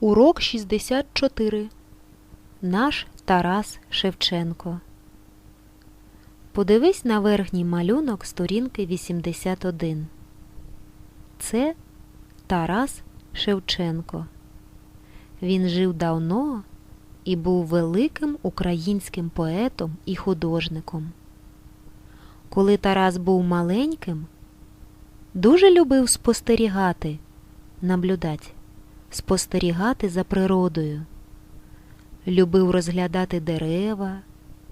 Урок 64. Наш Тарас Шевченко. Подивись на верхній малюнок сторінки 81. Це Тарас Шевченко. Він жив давно і був великим українським поетом і художником. Коли Тарас був маленьким, дуже любив спостерігати, наблюдати спостерігати за природою. Любив розглядати дерева,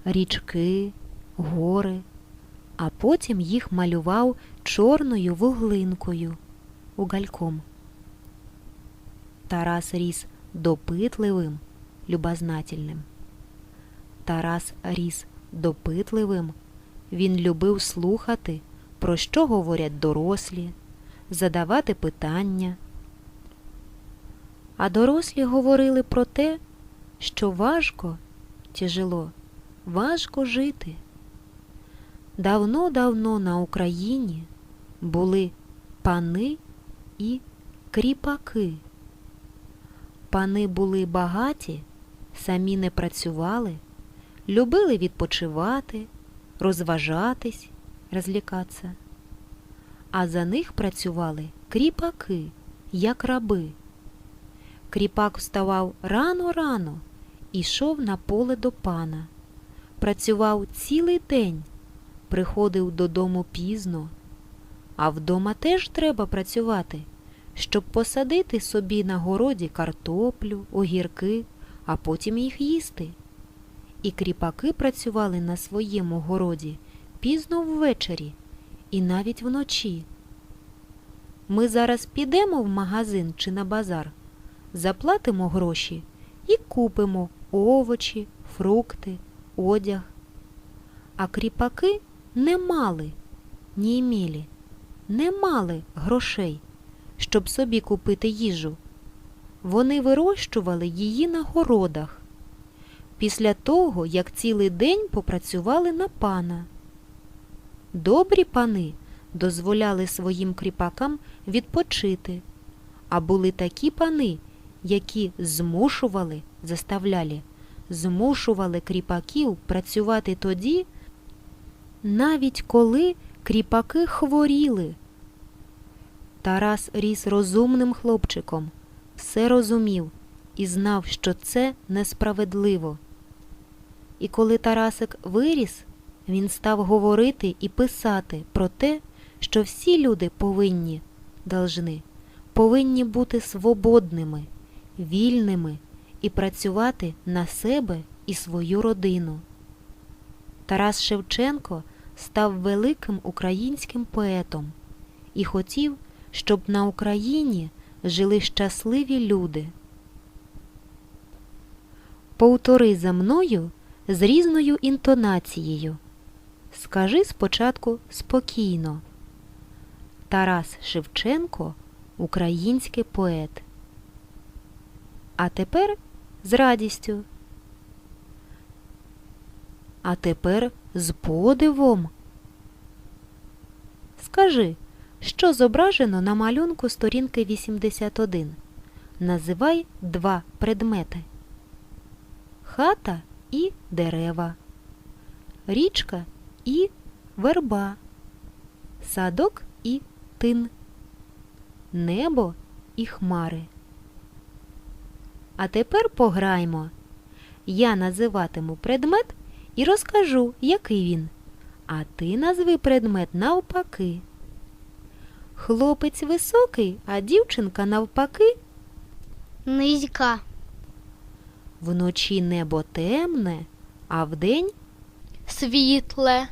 річки, гори, а потім їх малював чорною вуглинкою, угальком. Тарас ріс допитливим, любознательним. Тарас ріс допитливим, він любив слухати, про що говорять дорослі, задавати питання. А дорослі говорили про те, що важко, тяжело, важко жити. Давно-давно на Україні були пани і кріпаки. Пани були багаті, самі не працювали, любили відпочивати, розважатись, розлікатися. А за них працювали кріпаки, як раби. Кріпак вставав рано-рано і йшов на поле до пана. Працював цілий день, приходив додому пізно. А вдома теж треба працювати, щоб посадити собі на городі картоплю, огірки, а потім їх їсти. І кріпаки працювали на своєму городі пізно ввечері і навіть вночі. Ми зараз підемо в магазин чи на базар заплатимо гроші і купимо овочі, фрукти, одяг. А кріпаки не мали, ні імілі, не мали грошей, щоб собі купити їжу. Вони вирощували її на городах після того, як цілий день попрацювали на пана. Добрі пани дозволяли своїм кріпакам відпочити, а були такі пани, які змушували, заставляли, змушували кріпаків працювати тоді, навіть коли кріпаки хворіли. Тарас ріс розумним хлопчиком, все розумів і знав, що це несправедливо. І коли Тарасик виріс, він став говорити і писати про те, що всі люди повинні, должны, повинні бути свободними вільними і працювати на себе і свою родину. Тарас Шевченко став великим українським поетом і хотів, щоб на Україні жили щасливі люди. Повтори за мною з різною інтонацією. Скажи спочатку спокійно. Тарас Шевченко український поет. А тепер з радістю. А тепер з подивом. Скажи, що зображено на малюнку сторінки 81. Називай два предмети. Хата і дерева. Річка і верба. Садок і тин. Небо і хмари. А тепер пограймо. Я називатиму предмет і розкажу, який він. А ти назви предмет навпаки. Хлопець високий, а дівчинка навпаки. Низька, Вночі небо темне, а вдень світле,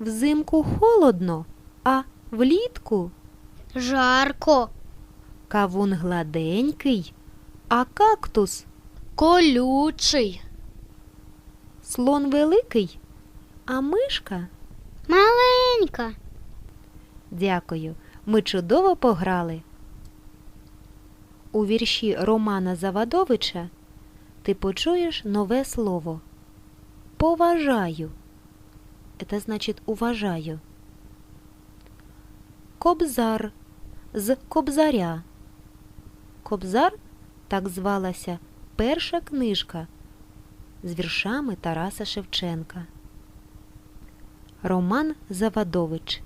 взимку холодно, а влітку жарко, кавун гладенький, а кактус колючий, слон великий, а мишка. маленька. Дякую. Ми чудово пограли. У вірші Романа Завадовича ти почуєш нове слово. Поважаю. Це значить уважаю. Кобзар з кобзаря. Кобзар Так звалася перша книжка з віршами Тараса Шевченка. Роман Завадович.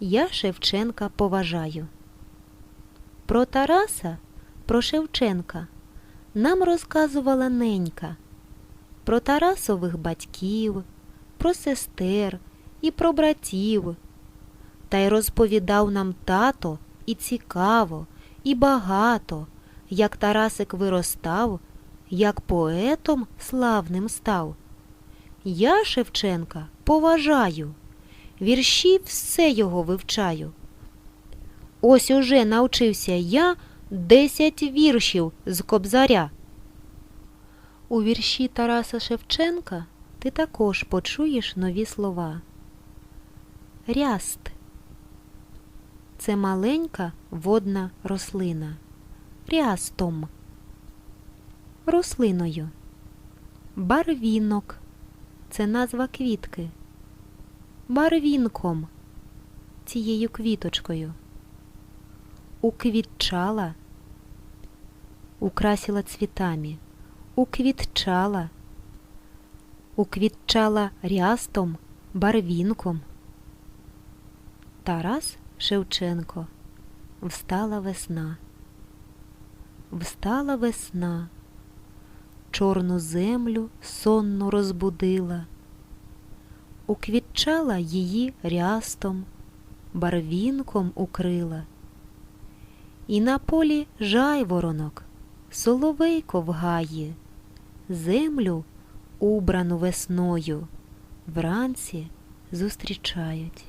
Я Шевченка поважаю. Про Тараса, про Шевченка нам розказувала ненька. Про Тарасових батьків, про сестер і про братів. Та й розповідав нам тато і цікаво, і багато, як Тарасик виростав, як поетом славним став. Я Шевченка поважаю, вірші все його вивчаю. Ось уже навчився я десять віршів з кобзаря. У вірші Тараса Шевченка ти також почуєш нові слова. Ряст це маленька водна рослина. Рястом. Рослиною. Барвінок це назва квітки. Барвінком цією квіточкою. Уквітчала, украсила цвітами, уквітчала, уквітчала рястом, барвінком. Тарас Шевченко. Встала весна. Встала весна, чорну землю сонно розбудила, уквітчала її рястом, барвінком укрила. І на полі жайворонок, соловейко в гаї, землю, убрану весною, вранці зустрічають.